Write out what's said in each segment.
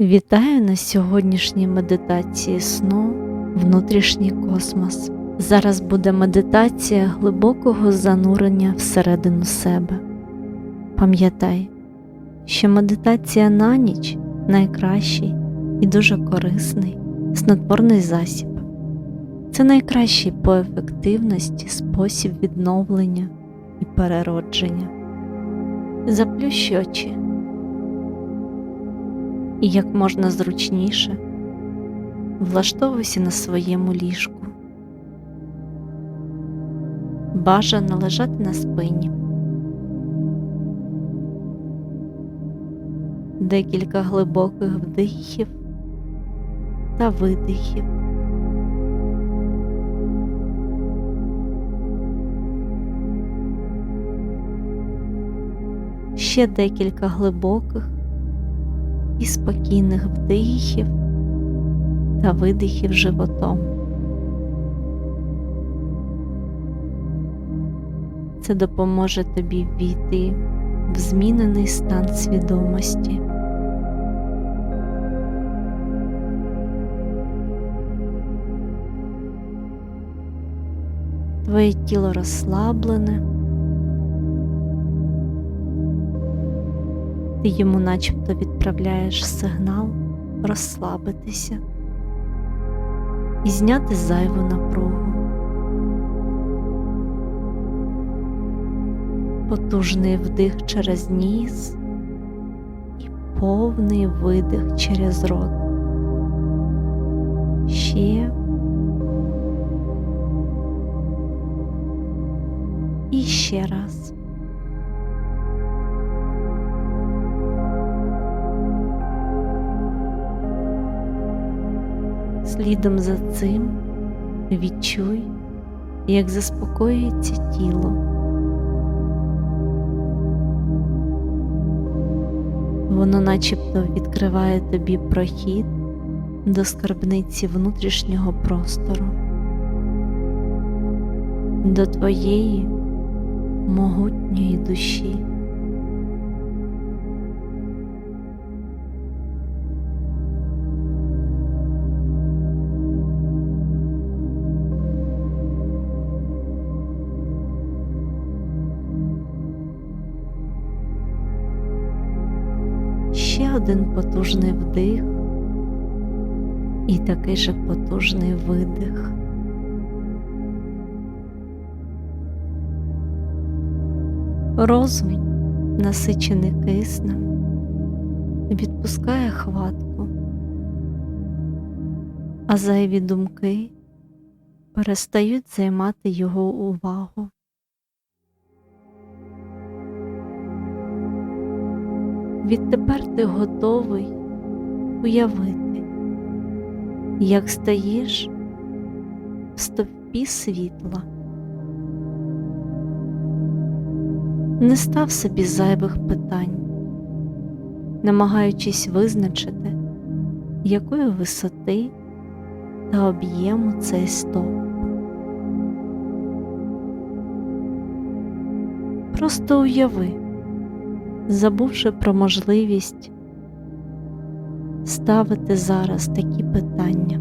Вітаю на сьогоднішній медитації сну Внутрішній космос. Зараз буде медитація глибокого занурення всередину себе. Пам'ятай, що медитація на ніч найкращий і дуже корисний снотворний засіб. Це найкращий по ефективності спосіб відновлення і переродження. Заплющ очі і як можна зручніше влаштовуйся на своєму ліжку. Бажано лежати на спині. Декілька глибоких вдихів та видихів. Ще декілька глибоких і спокійних вдихів та видихів животом. Це допоможе тобі ввійти в змінений стан свідомості. Твоє тіло розслаблене. Ти йому начебто відправляєш сигнал розслабитися і зняти зайву напругу. Потужний вдих через ніс і повний видих через рот. Ще і ще раз. Слідом за цим відчуй, як заспокоюється тіло. Воно начебто відкриває тобі прохід до скарбниці внутрішнього простору, до твоєї могутньої душі. Один потужний вдих і такий же потужний видих. Розум, насичений киснем, відпускає хватку, а зайві думки перестають займати його увагу. Відтепер ти готовий уявити, як стаєш в стовпі світла. Не став собі зайвих питань, намагаючись визначити, якої висоти та об'єму цей стовп. Просто уяви забувши про можливість ставити зараз такі питання,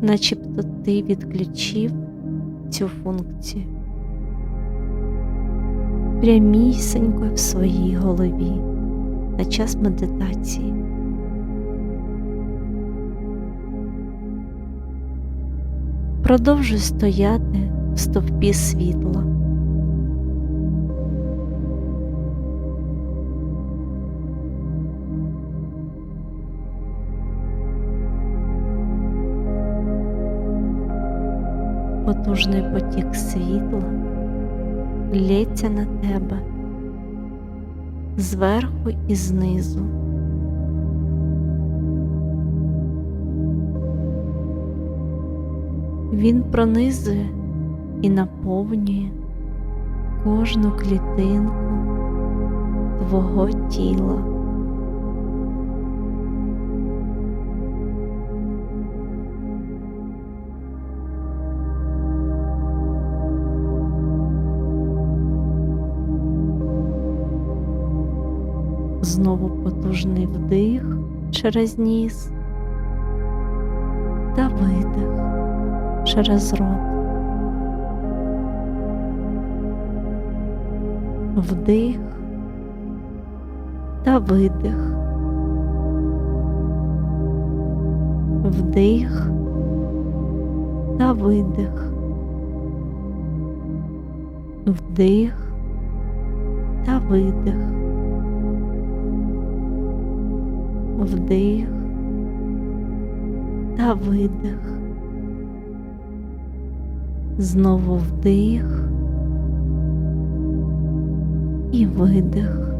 начебто ти відключив цю функцію прямісенько в своїй голові на час медитації. Продовжуй стояти в стовпі світла. Потужний потік світла лється на тебе зверху і знизу. Він пронизує і наповнює кожну клітинку твого тіла. Знову потужний вдих через ніс та видих через рот. Вдих та видих. Вдих та видих. Вдих та видих. Вдих та видих. Знову вдих і видих.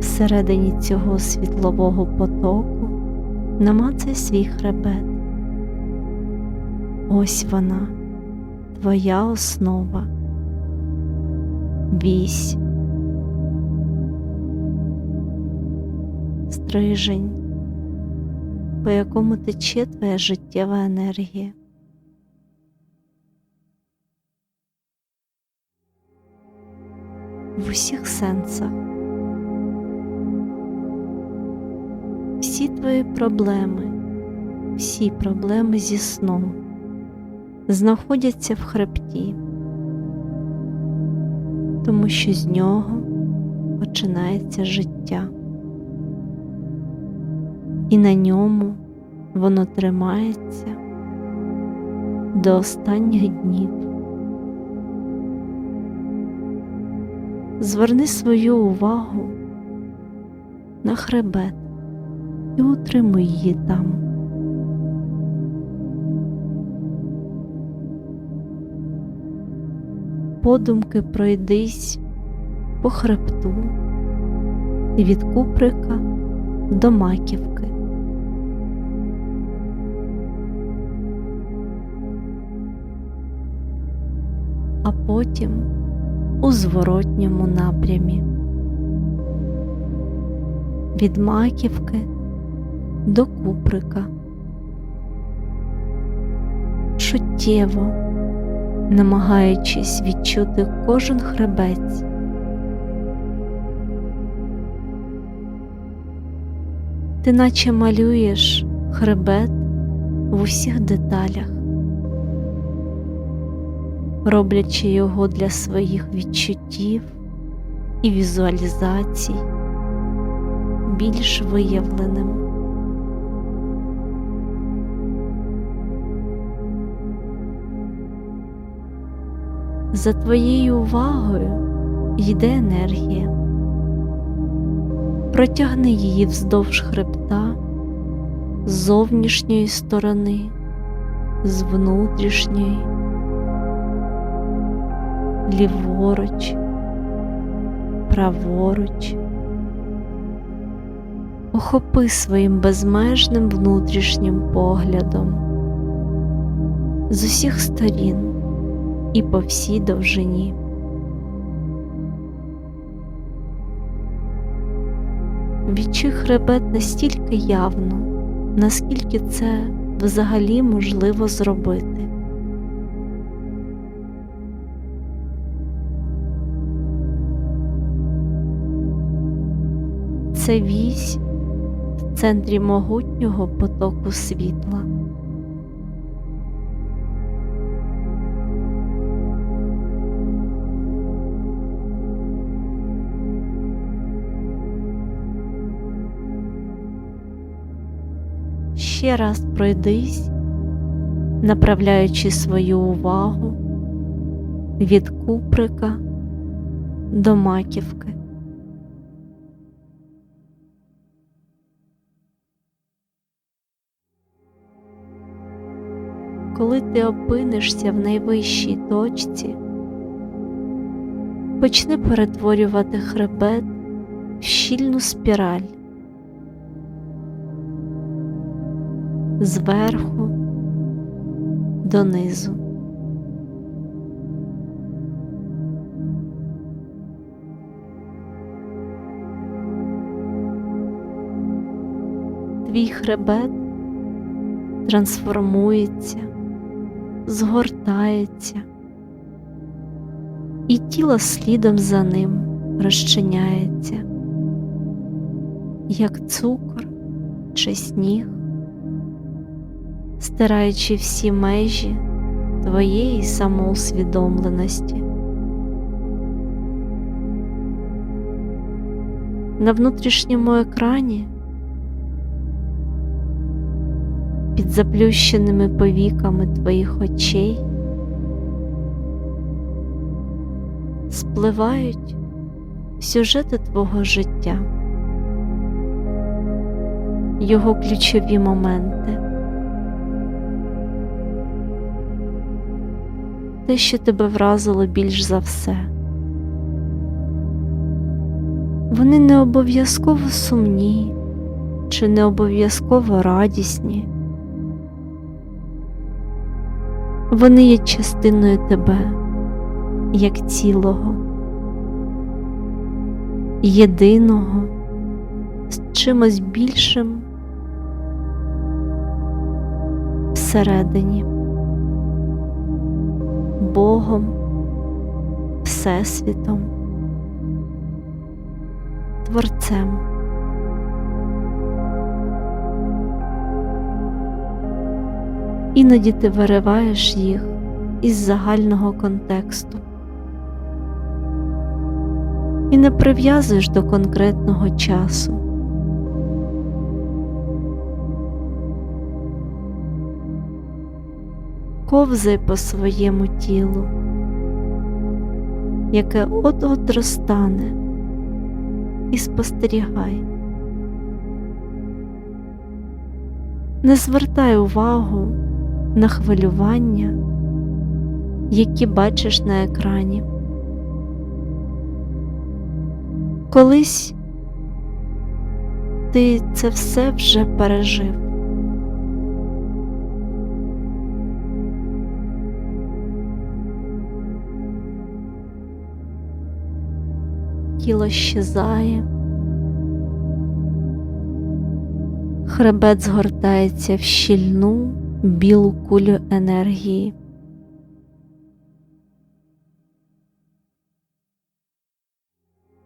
Всередині цього світлового потоку намацай свій хребет. Ось вона, твоя основа, вісь, стрижень, по якому тече твоя життєва енергія. В усіх сенсах. Всі твої проблеми, всі проблеми зі сном знаходяться в хребті, тому що з нього починається життя, і на ньому воно тримається до останніх днів. Зверни свою увагу на хребет і утримуй її там. Подумки пройдись по хребту від куприка до маківки. А потім у зворотньому напрямі від маківки до куприка. Чуттєво, намагаючись відчути кожен хребець. Ти наче малюєш хребет в усіх деталях, роблячи його для своїх відчуттів і візуалізацій більш виявленим. За твоєю увагою йде енергія. Протягни її вздовж хребта з зовнішньої сторони, з внутрішньої, ліворуч, праворуч. Охопи своїм безмежним внутрішнім поглядом з усіх сторін і по всій довжині. Відчуй хребет настільки явно, наскільки це взагалі можливо зробити. Це вісь в центрі могутнього потоку світла. Ще раз пройдись, направляючи свою увагу від куприка до маківки. Коли ти опинишся в найвищій точці, почни перетворювати хребет в щільну спіраль. Зверху донизу. Твій хребет трансформується згортається, і тіло слідом за ним розчиняється, як цукор чи сніг, стираючи всі межі твоєї самоусвідомленості. На внутрішньому екрані під заплющеними повіками твоїх очей спливають сюжети твого життя, його ключові моменти, те, що тебе вразило більш за все. Вони не обов'язково сумні чи не обов'язково радісні. Вони є частиною тебе як цілого, єдиного з чимось більшим всередині, Богом, Всесвітом, Творцем. Іноді ти вириваєш їх із загального контексту і не прив'язуєш до конкретного часу. Ковзай по своєму тілу, яке от-от розтане, і спостерігай. Не звертай увагу на хвилювання, які бачиш на екрані. Колись ти це все вже пережив. Тіло щезає, хребет згортається в щільну білу кулю енергії.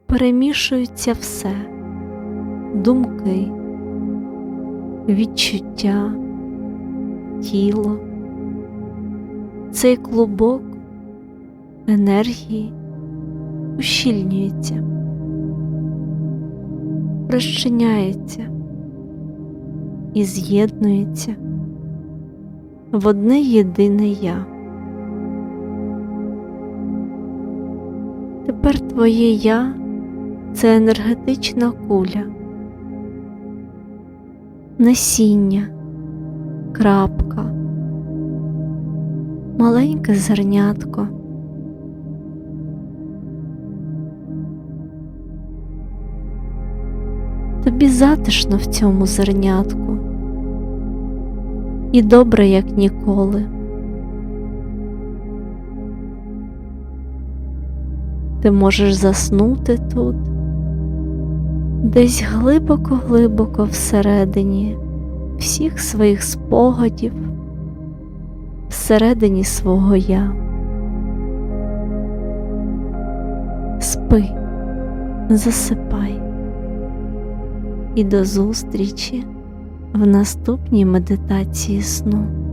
Перемішується все. Думки, відчуття, тіло, цей клубок енергії ущільнюється, розчиняється і з'єднується в одне єдине я. Тепер твоє я це енергетична куля, насіння, крапка, маленьке зернятко. Тобі затишно в цьому зернятку і добре, як ніколи. Ти можеш заснути тут, десь глибоко-глибоко всередині всіх своїх спогадів, всередині свого я. Спи, засипай і до зустрічі в наступній медитації сну.